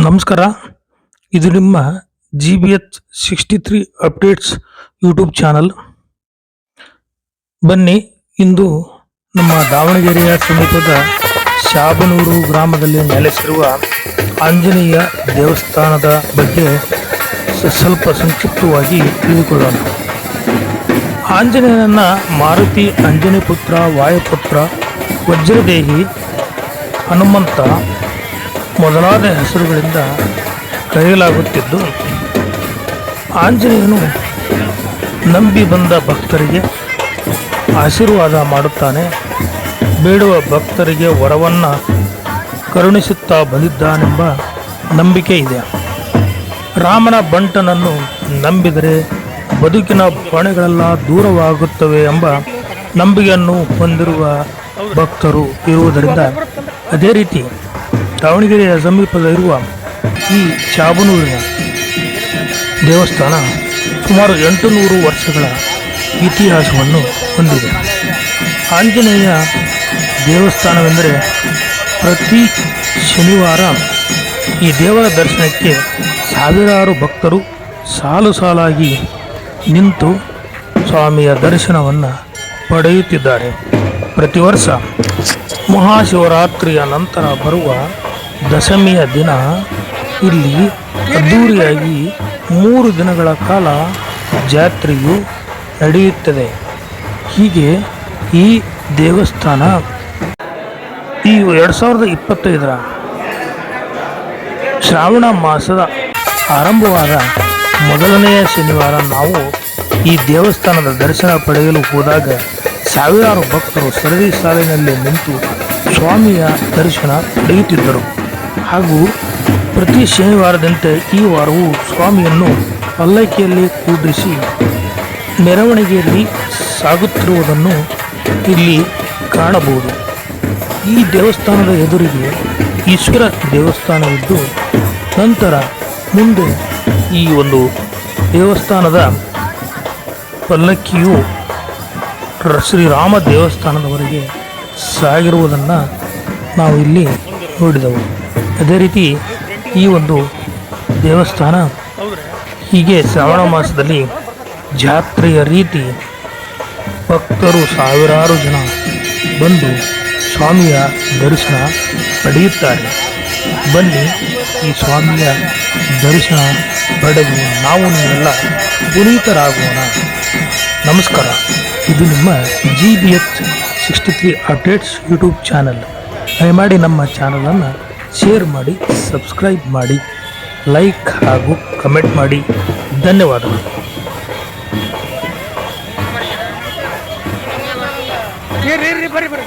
ನಮಸ್ಕಾರ. ಇದು ನಿಮ್ಮ G B H sixty three updates YouTube channel ಬನ್ನಿ, ಇಂದು ನಮ್ಮ ದಾವಣಗೆರೆಯ ಸಮೀಪದ ಶಾಬನೂರು ಗ್ರಾಮದಲ್ಲಿ ನೆಲೆಸಿರುವ ಆಂಜನೇಯ ದೇವಸ್ಥಾನದ ಬಗ್ಗೆ ಸ್ವಲ್ಪ ಸಂಕ್ಷಿಪ್ತವಾಗಿ ತಿಳಿದುಕೊಳ್ಳೋಣ. ಆಂಜನೇಯನನ್ನ ಮಾರುತಿ ಅಂಜನಿ ಪುತ್ರ ವಾಯುಪುತ್ರ, ವಜ್ರದೇಹಿ, ಹನುಮಂತ ಮೊದಲಾದ ಹೆಸರುಗಳಿಂದ ಕರೆಯಲಾಗುತ್ತಿದ್ದು, ಆಂಜನೇಯನು ನಂಬಿ ಬಂದ ಭಕ್ತರಿಗೆ ಆಶೀರ್ವಾದ ಮಾಡುತ್ತಾನೆ. ಬೇಡುವ ಭಕ್ತರಿಗೆ ವರವನ್ನು ಕರುಣಿಸುತ್ತಾ ಬಂದಿದ್ದಾನೆಂಬ ನಂಬಿಕೆ ಇದೆ. ರಾಮನ ಬಂಟನನ್ನು ನಂಬಿದರೆ ಬದುಕಿನ ಹೊಣೆಗಳೆಲ್ಲ ದೂರವಾಗುತ್ತವೆ ಎಂಬ ನಂಬಿಕೆಯನ್ನು ಹೊಂದಿರುವ ಭಕ್ತರು ಇರುವುದರಿಂದ ಅದೇ ರೀತಿ ದಾವಣಗೆರೆಯ ಸಮೀಪದಲ್ಲಿರುವ ಈ ಚಾಬನೂರಿನ ದೇವಸ್ಥಾನ ಸುಮಾರು ಎಂಟು ನೂರು ವರ್ಷಗಳ ಇತಿಹಾಸವನ್ನು ಹೊಂದಿದೆ. ಆಂಜನೇಯ ದೇವಸ್ಥಾನವೆಂದರೆ ಪ್ರತಿ ಶನಿವಾರ ಈ ದೇವರ ದರ್ಶನಕ್ಕೆ ಸಾವಿರಾರು ಭಕ್ತರು ಸಾಲು ಸಾಲಾಗಿ ನಿಂತು ಸ್ವಾಮಿಯ ದರ್ಶನವನ್ನು ಪಡೆಯುತ್ತಿದ್ದಾರೆ. ಪ್ರತಿ ವರ್ಷ ಮಹಾಶಿವರಾತ್ರಿಯ ನಂತರ ಬರುವ ದಶಮಿಯ ದಿನ. ಇಲ್ಲಿ ಅದ್ಧೂರಿಯಾಗಿ ಮೂರು ದಿನಗಳ ಕಾಲ ಜಾತ್ರೆಯು ನಡೆಯುತ್ತದೆ. ಹೀಗೆ ಈ ದೇವಸ್ಥಾನ ಈ ಎರಡು ಸಾವಿರದ ಇಪ್ಪತ್ತೈದರ ಶ್ರಾವಣ ಮಾಸದ ಆರಂಭವಾದ ಮೊದಲನೆಯ ಶನಿವಾರ ನಾವು ಈ ದೇವಸ್ಥಾನದ ದರ್ಶನ ಪಡೆಯಲು ಹೋದಾಗ ಸಾವಿರಾರು ಭಕ್ತರು ಸರದಿ ಸಾಲಿನಲ್ಲಿ ನಿಂತು ಸ್ವಾಮಿಯ ದರ್ಶನ ಪಡೆಯುತ್ತಿದ್ದರು. ಹಾಗೂ ಪ್ರತಿ ಶನಿವಾರದಂತೆ ಈ ವಾರವೂ ಸ್ವಾಮಿಯನ್ನು ಪಲ್ಲಕ್ಕಿಯಲ್ಲಿ ಕೂಡಿಸಿ ಮೆರವಣಿಗೆಯಲ್ಲಿ ಸಾಗುತ್ತಿರುವುದನ್ನು ಇಲ್ಲಿ ಕಾಣಬಹುದು. ಈ ದೇವಸ್ಥಾನದ ಎದುರಿಗೆ ಈಶ್ವರ ದೇವಸ್ಥಾನವಿದ್ದು, ನಂತರ ಮುಂದೆ ಈ ಒಂದು ದೇವಸ್ಥಾನದ ಪಲ್ಲಕ್ಕಿಯು ಶ್ರೀರಾಮ ದೇವಸ್ಥಾನದವರೆಗೆ ಸಾಗಿರುವುದನ್ನು ನಾವು ಇಲ್ಲಿ ನೋಡಿದೆವು. ಅದೇ ರೀತಿ ಈ ಒಂದು ದೇವಸ್ಥಾನ ಹೀಗೆ ಶ್ರಾವಣ ಮಾಸದಲ್ಲಿ ಜಾತ್ರೆಯ ರೀತಿ ಭಕ್ತರು ಸಾವಿರಾರು ಜನ ಬಂದು ಸ್ವಾಮಿಯ ದರ್ಶನ ಪಡೆಯುತ್ತಾರೆ. ಬನ್ನಿ ಈ ಸ್ವಾಮಿಯ ದರ್ಶನ ಪಡೆದು ನಾವು ನೀವೆಲ್ಲ ಪುನೀತರಾಗೋಣ. ನಮಸ್ಕಾರ. ಇದು ನಿಮ್ಮ G B H sixty three updates YouTube channel ದಯಮಾಡಿ ನಮ್ಮ ಚಾನಲನ್ನು ಶೇರ್ ಮಾಡಿ ಸಬ್ಸ್ಕ್ರೈಬ್ ಮಾಡಿ ಲೈಕ್ ಹಾಗೂ ಕಮೆಂಟ್ ಮಾಡಿ. ಧನ್ಯವಾದಗಳು. ಬರ್ರಿ ಬರ್ರಿ